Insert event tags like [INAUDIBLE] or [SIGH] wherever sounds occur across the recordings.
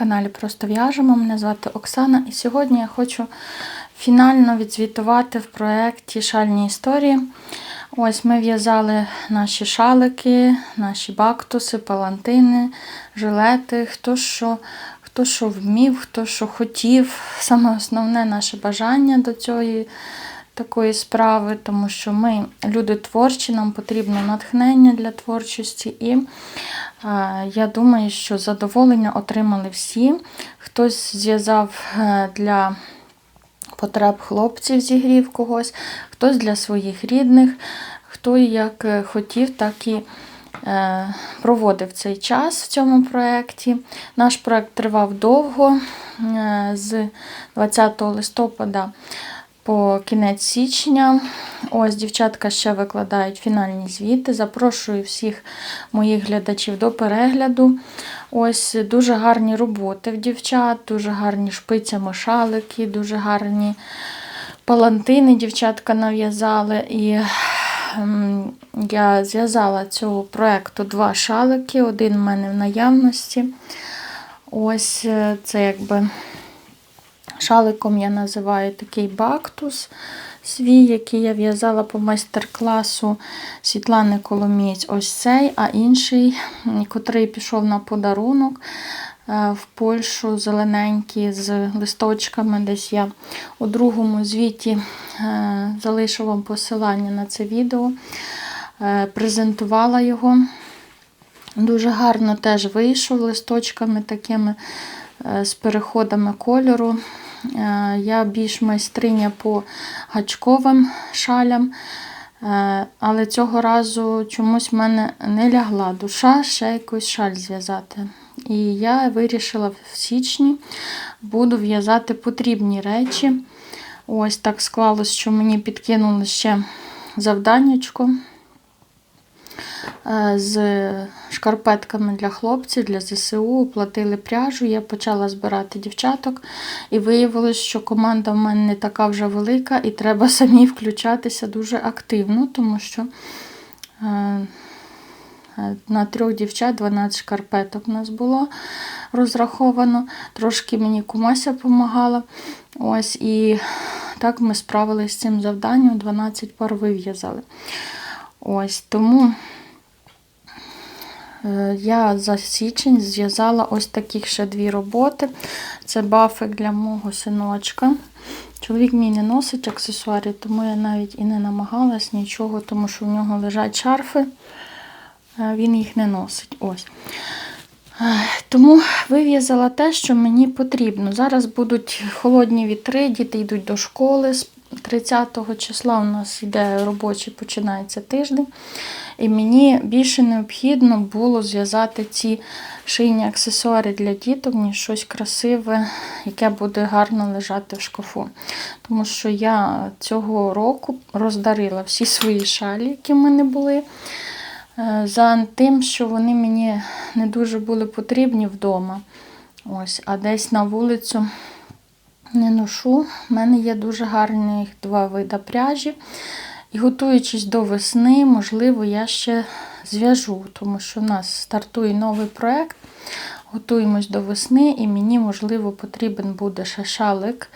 Каналі Просто в'яжемо. Мене звати Оксана, і сьогодні я хочу фінально відзвітувати в проєкті Шальні історії. Ось ми в'язали наші шалики, наші бактуси, палантини, жилети, хто що, хто що вмів, хто що хотів. Саме основне наше бажання до цієї такої справи, тому що ми люди творчі, нам потрібно натхнення для творчості. І е, я думаю, що задоволення отримали всі. Хтось зв'язав е, для потреб хлопців, зігрів когось, хтось для своїх рідних, хто як е, хотів, так і проводив цей час в цьому проєкті. Наш проєкт тривав довго, з 20 листопада по кінець січня. Ось дівчатка ще викладають фінальні звіти. Запрошую всіх моїх глядачів до перегляду. Ось дуже гарні роботи в дівчат, дуже гарні шпицями шалики, дуже гарні палантини дівчатка нав'язали. І ем, я зв'язала цього проєкту два шалики, один в мене в наявності. Ось е, це якби шаликом я називаю такий бактус свій, який я в'язала по майстер-класу Світлани Коломієць. Ось цей, а інший, котрий пішов на подарунок е, в Польщу зелененький з листочками. Десь я у другому звіті е, залишу вам посилання на це відео. Е, презентувала його. Дуже гарно теж вийшов листочками такими з переходами кольору. Я більш майстриня по гачковим шалям, але цього разу чомусь в мене не лягла душа ще якусь шаль зв'язати. І я вирішила в січні буду в'язати потрібні речі. Ось так склалось, що мені підкинули ще завданнячко. Е, з шкарпетками для хлопців, для ЗСУ, платили пряжу. Я почала збирати дівчаток, і виявилось, що команда в мене не така вже велика, і треба [LAUGHS] самі включатися дуже активно, тому що е, е, на трьох дівчат 12 шкарпеток у нас було розраховано. Трошки мені кумася допомагала. Ось, І так ми справилися з цим завданням, 12 пар вив'язали. Ось, Тому я за січень зв'язала ось таких ще дві роботи. Це бафик для мого синочка. Чоловік мій не носить аксесуари, тому я навіть і не намагалась нічого, тому що в нього лежать шарфи, він їх не носить. Ось. Е, тому вив'язала те, що мені потрібно. Зараз будуть холодні вітри, діти йдуть до школи. З 30 числа у нас йде робочий, починається тиждень. І мені більше необхідно було зв'язати ці шийні аксесуари для діток, ніж щось красиве, яке буде гарно лежати в шкафу. Тому що я цього року роздарила всі свої шалі, які в мене були. Е, за тим, що вони мені не дуже були потрібні вдома. Ось, А десь на вулицю не ношу. У мене є дуже гарні два види пряжі. І готуючись до весни, можливо, я ще зв'яжу, тому що у нас стартує новий проєкт. Готуємось до весни, і мені, можливо, потрібен буде ще шалик,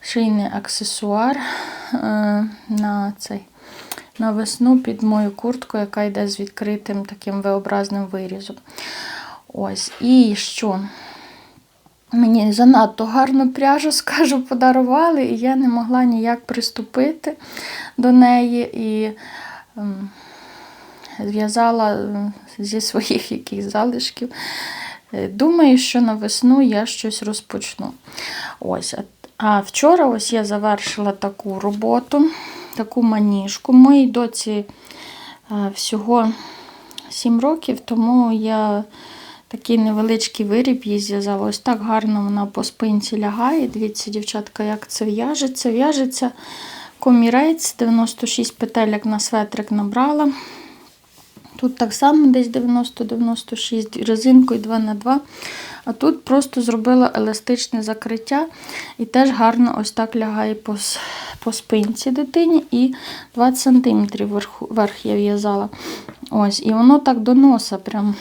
шийний аксесуар е, на цей, на весну під мою куртку, яка йде з відкритим таким V-образним вирізом. Ось, І що? Мені занадто гарну пряжу, [LAUGHS] скажу, подарували, і я не могла ніяк приступити до неї і ем, зв'язала ем, зі своїх яких залишків. Е, думаю, що на весну я щось розпочну. Ось. А вчора ось я завершила таку роботу, таку маніжку. Моїй доці е, всього 7 років, тому я. Такий невеличкий виріб їй зв'язала. Ось так гарно вона по спинці лягає. Дивіться, дівчатка, як це в'яжеться. В'яжеться комірець, 96 петелек на светрик набрала. Тут так само десь 90-96 резинкою 2х2. А тут просто зробила еластичне закриття і теж гарно ось так лягає по по спинці дитині і 20 см верх, верх я в'язала. Ось, І воно так до носа прям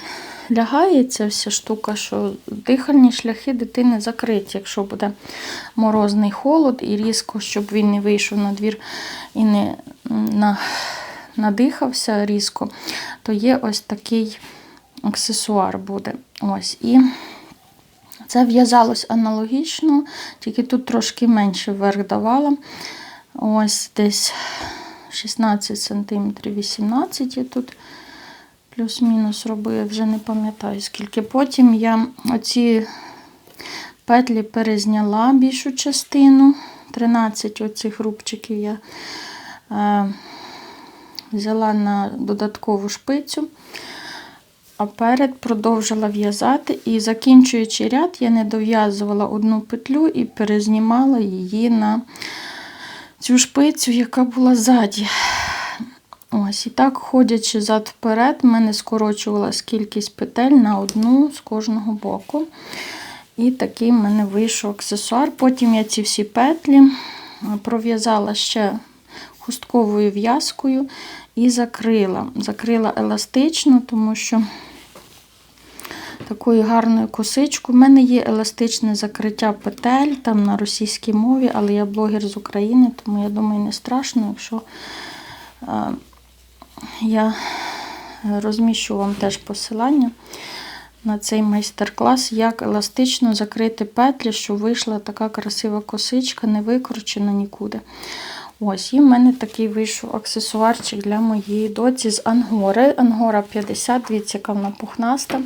лягає ця вся штука, що дихальні шляхи дитини закриті, якщо буде морозний холод і різко, щоб він не вийшов на двір і не на, надихався різко, то є ось такий аксесуар буде. Ось. І це в'язалось аналогічно, тільки тут трошки менше вверх давала. Ось десь 16 см, 18 я тут плюс-мінус робила, вже не пам'ятаю скільки. Потім я оці петлі перезняла більшу частину. 13 оцих рубчиків я е, взяла на додаткову шпицю. А перед продовжила в'язати і закінчуючи ряд, я не дов'язувала одну петлю і перезнімала її на цю шпицю, яка була ззаді. Ось, і так, ходячи зад вперед, в мене скорочувалась кількість петель на одну з кожного боку. І такий в мене вийшов аксесуар. Потім я ці всі петлі пров'язала ще хустковою в'язкою і закрила. Закрила еластично, тому що такою гарною косичкою. У мене є еластичне закриття петель там на російській мові, але я блогер з України, тому я думаю, не страшно, якщо е, я розміщу вам теж посилання на цей майстер-клас, як еластично закрити петлі, щоб вийшла така красива косичка, не викручена нікуди. Ось, і в мене такий вийшов аксесуарчик для моєї доці з ангори. Ангора 50, дивіться, яка вона пухнаста.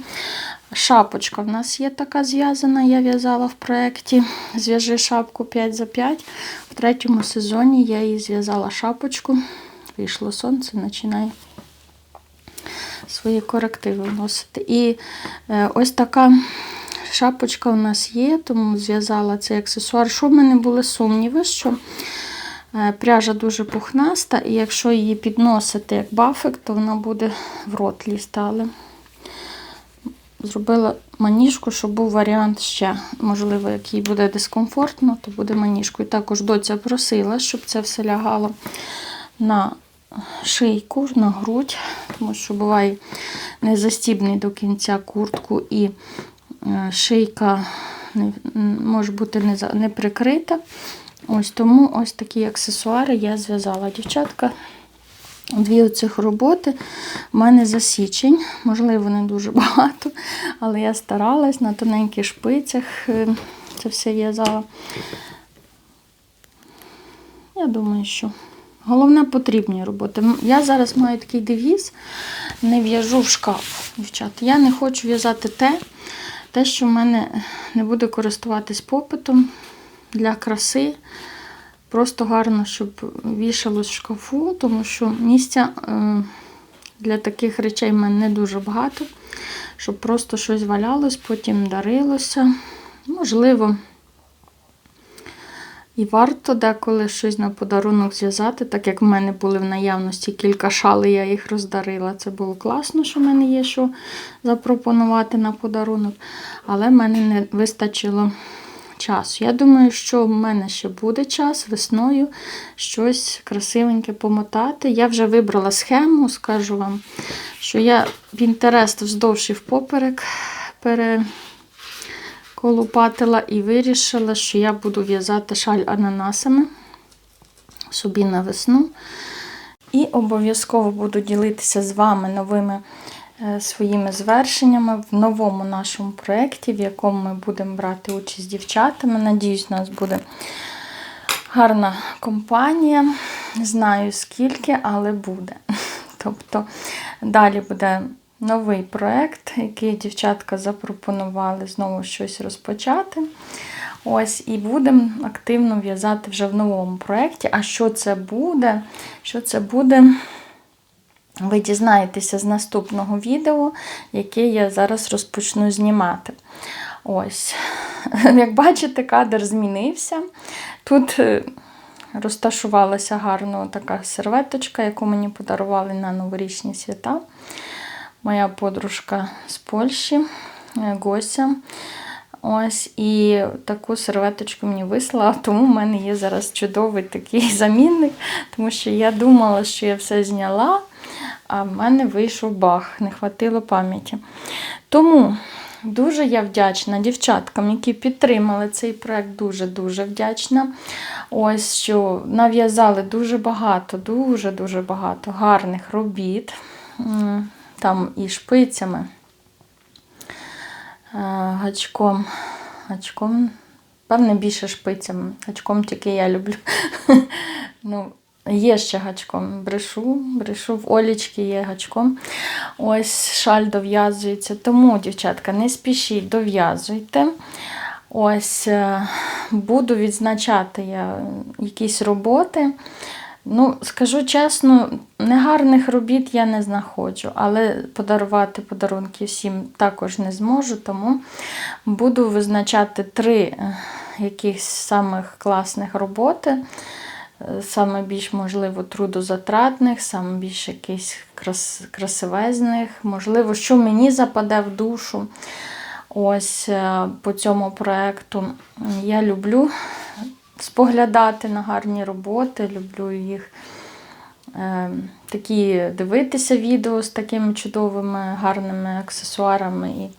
Шапочка в нас є така зв'язана, я в'язала в проєкті Зв'яжи шапку 5 за 5. В третьому сезоні я її зв'язала шапочку. Вийшло сонце, починає свої корективи вносити. І е, ось така шапочка у нас є, тому зв'язала цей аксесуар. Що в мене були сумніви, що е, пряжа дуже пухнаста, і якщо її підносити як бафик, то вона буде в рот лізти. Але Зробила маніжку, щоб був варіант ще, можливо, який буде дискомфортно, то буде маніжку. І також доця просила, щоб це все лягало на шийку, на грудь, тому що буває не застібний до кінця куртку і е, шийка може бути не, прикрита. Ось Тому ось такі аксесуари я зв'язала. Дівчатка, дві оцих роботи в мене за січень, можливо, не дуже багато, але я старалась на тоненьких шпицях е, це все в'язала. Я думаю, що головне потрібні роботи. Я зараз маю такий девіз, не в'яжу в шкаф, дівчата. Я не хочу в'язати те, те, що в мене не буде користуватись попитом для краси. Просто гарно, щоб вішалось в шкафу, тому що місця е, для таких речей в мене не дуже багато, щоб просто щось валялось, потім дарилося. Можливо, і варто деколи щось на подарунок зв'язати, так як в мене були в наявності кілька шали, я їх роздарила. Це було класно, що в мене є що запропонувати на подарунок, але в мене не вистачило часу. Я думаю, що в мене ще буде час весною щось красивеньке помотати. Я вже вибрала схему, скажу вам, що я Pinterest вздовж і впоперек переколупатила і вирішила, що я буду в'язати шаль ананасами собі на весну. І обов'язково буду ділитися з вами новими Е, своїми звершеннями в новому нашому проєкті, в якому ми будемо брати участь з дівчатами. Надіюсь, у нас буде гарна компанія. Знаю скільки, але буде. [LAUGHS] Тобто далі буде новий проєкт, який дівчатка запропонували знову щось розпочати. Ось, І будемо активно в'язати вже в новому проєкті. А що це буде? Що це буде? Ви дізнаєтеся з наступного відео, яке я зараз розпочну знімати. Ось, [LAUGHS] як бачите, кадр змінився. Тут е, розташувалася гарно така серветочка, яку мені подарували на новорічні свята. Моя подружка з Польщі, е, Гося. Ось, І таку серветочку мені вислала, [LAUGHS] тому в мене є зараз чудовий такий [LAUGHS] замінник, тому що я думала, що я все зняла. а в мене вийшов бах, не хватило пам'яті. Тому дуже я вдячна дівчаткам, які підтримали цей проект, дуже-дуже вдячна. Ось що нав'язали дуже багато, дуже-дуже багато гарних робіт. Там і шпицями, е, гачком, гачком, певне, більше шпицями. Гачком тільки я люблю. [LAUGHS] ну, Є ще гачком. Брешу, брешу, в Олічки є гачком. Ось шаль дов'язується. Тому, дівчатка, не спішіть, дов'язуйте. Ось е, буду відзначати я якісь роботи. Ну, скажу чесно, негарних робіт я не знаходжу, але подарувати подарунки всім також не зможу, тому буду визначати три е, якихось самих класних роботи, е, саме більш, можливо, трудозатратних, саме більш якихось крас, красивезних, можливо, що мені западе в душу. Ось е, по цьому проєкту я люблю споглядати на гарні роботи, люблю їх е, такі дивитися відео з такими чудовими, гарними аксесуарами. І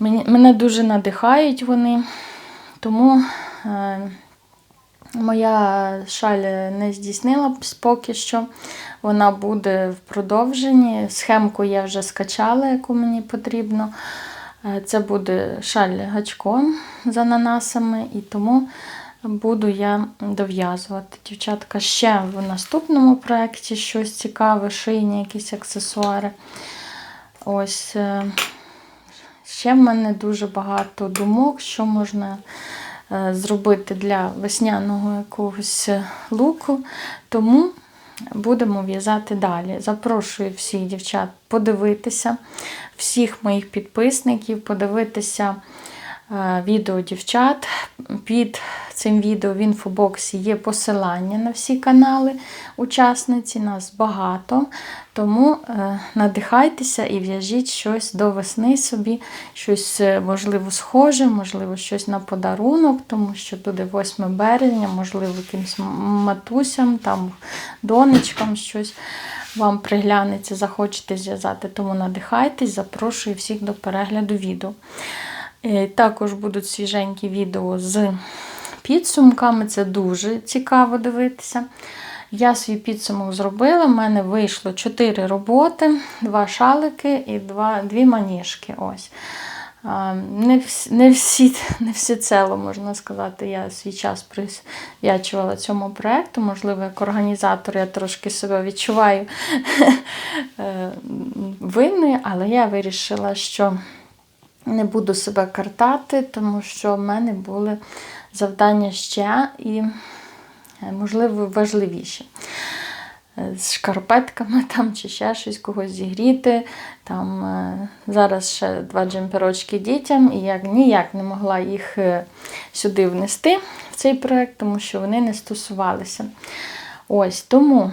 мені, мене дуже надихають вони. Тому е, моя шаль не здійснила поки що. Вона буде в продовженні. Схемку я вже скачала, яку мені потрібно. Е, Це буде шаль гачком з ананасами, і тому буду я дов'язувати. Дівчатка, ще в наступному проєкті щось цікаве, шийні, якісь аксесуари. Ось е, ще в мене дуже багато думок, що можна е, зробити для весняного якогось луку. Тому будемо в'язати далі. Запрошую всіх дівчат подивитися, всіх моїх підписників, подивитися відео дівчат. Під цим відео в інфобоксі є посилання на всі канали учасниці, нас багато. Тому е, надихайтеся і в'яжіть щось до весни собі, щось, е, можливо, схоже, можливо, щось на подарунок, тому що буде 8 березня, можливо, якимсь матусям, там, донечкам щось вам приглянеться, захочете зв'язати. Тому надихайтесь, запрошую всіх до перегляду відео. Е, Також будуть свіженькі відео з підсумками, це дуже цікаво дивитися. Я свій підсумок зробила, в мене вийшло 4 роботи, 2 шалики і 2, 2 маніжки. Ось. Не всі, не, всі, не всі цело, можна сказати, я свій час присвячувала цьому проєкту. Можливо, як організатор я трошки себе відчуваю [LAUGHS] е, винною, але я вирішила, що не буду себе картати, тому що в мене були завдання ще і, е, можливо, важливіші. Е, З шкарпетками там чи ще щось когось зігріти. Там е, зараз ще два джемперочки дітям, і я ніяк не могла їх сюди внести в цей проект, тому що вони не стосувалися. Ось тому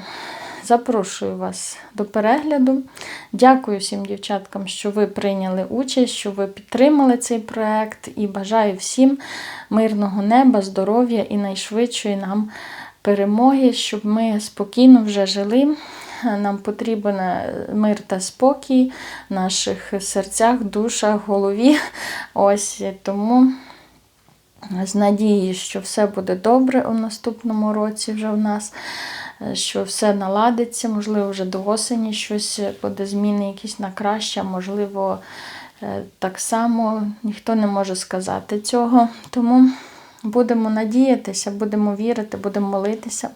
запрошую вас до перегляду. Дякую всім дівчаткам, що ви прийняли участь, що ви підтримали цей проект. І бажаю всім мирного неба, здоров'я і найшвидшої нам перемоги, щоб ми спокійно вже жили. Нам потрібен е, мир та спокій в наших серцях, душах, голові. Ось тому з надією, що все буде добре у наступному році вже в нас, е, що все наладиться, можливо, вже до осені щось буде зміни якісь на краще, можливо, е, так само ніхто не може сказати цього. Тому будемо надіятися, будемо вірити, будемо молитися.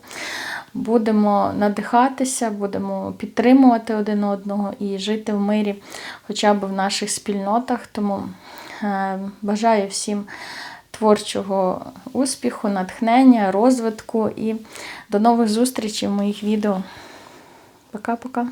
Будемо надихатися, будемо підтримувати один одного і жити в мирі, хоча б в наших спільнотах. Тому е, бажаю всім творчого успіху, натхнення, розвитку і до нових зустрічей в моїх відео. Пока-пока.